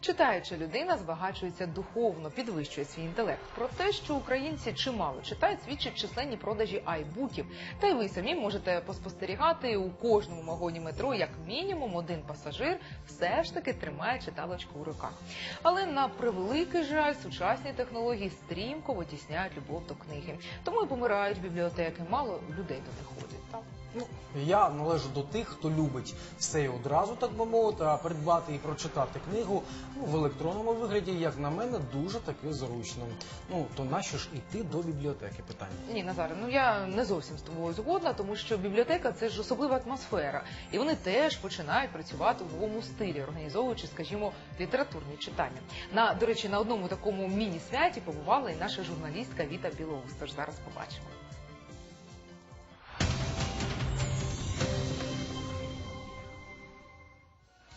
Читаюча людина збагачується духовно, підвищує свій інтелект. Про те, що українці чимало читають, свідчать численні продажі айбуків. Та й ви самі можете поспостерігати у кожному вагоні метро, як мінімум один пасажир все ж таки тримає читалочку у руках. Але на превеликий жаль, сучасні технології стрімко витісняють любов до книги. Тому і помирають бібліотеки. Мало людей до них ходять. Ну, я належу до тих, хто любить все і одразу, так би мовити, а придбати і прочитати книгу ну, в електронному вигляді, як на мене, дуже таки зручно. Ну, то нащо ж іти до бібліотеки? Питання. Ні, Назаре, ну я не зовсім з тобою згодна, тому що бібліотека це ж особлива атмосфера, і вони теж починають працювати в новому стилі, організовуючи, скажімо, літературні читання. На до речі, на одному такому міні-святі побувала і наша журналістка Віта Білоус. Тож зараз побачимо.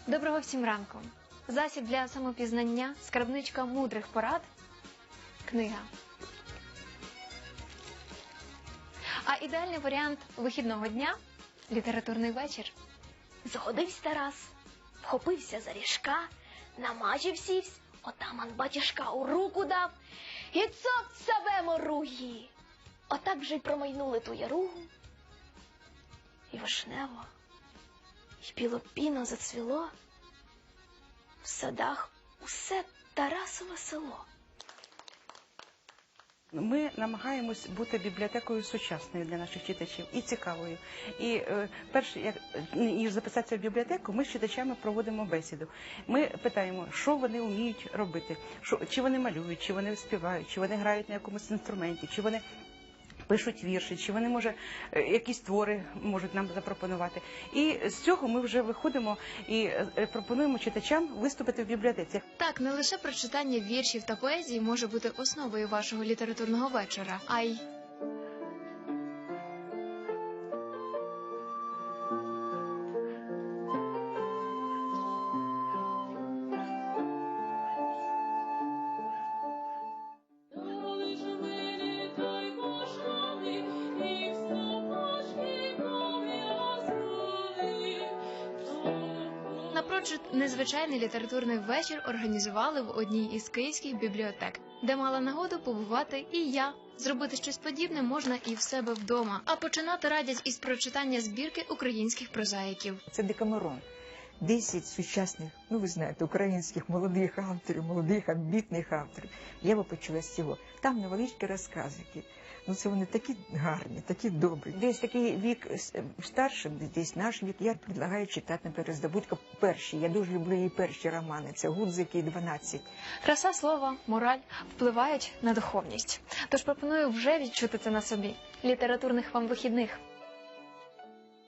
Доброго всім ранку. Засіб для самопізнання, скарбничка мудрих порад, книга. А ідеальний варіант вихідного дня літературний вечір. Згодився Тарас, вхопився за ріжка, намажив сівсь, отаман батюшка у руку дав, і цоп себе моруї. Отак вже й промайнули ту яругу. І вишнево, і білопіно зацвіло. В садах усе Тарасове село. Ми намагаємось бути бібліотекою сучасною для наших читачів і цікавою. І е, перше, як ніж записатися в бібліотеку, ми з читачами проводимо бесіду. Ми питаємо, що вони вміють робити, що чи вони малюють, чи вони співають, чи вони грають на якомусь інструменті, чи вони. Пишуть вірші, чи вони може е, якісь твори можуть нам запропонувати, і з цього ми вже виходимо і е, пропонуємо читачам виступити в бібліотеці. Так, не лише прочитання віршів та поезії може бути основою вашого літературного вечора, а й Напрочуд незвичайний літературний вечір організували в одній із київських бібліотек, де мала нагоду побувати і я. Зробити щось подібне можна і в себе вдома, а починати радять із прочитання збірки українських прозаїків. Це Декамерон. Десять сучасних, ну ви знаєте, українських молодих авторів, молодих амбітних авторів. Я би почала з цього. Там невеличкі розказики. Ну це вони такі гарні, такі добрі. Десь такий вік е, старшим, десь наш вік. Я предлагаю читати, наприклад, здобутка перші. Я дуже люблю її перші романи. Це Гудзики і 12. Краса слова, мораль впливають на духовність. Тож пропоную вже відчути це на собі. Літературних вам вихідних.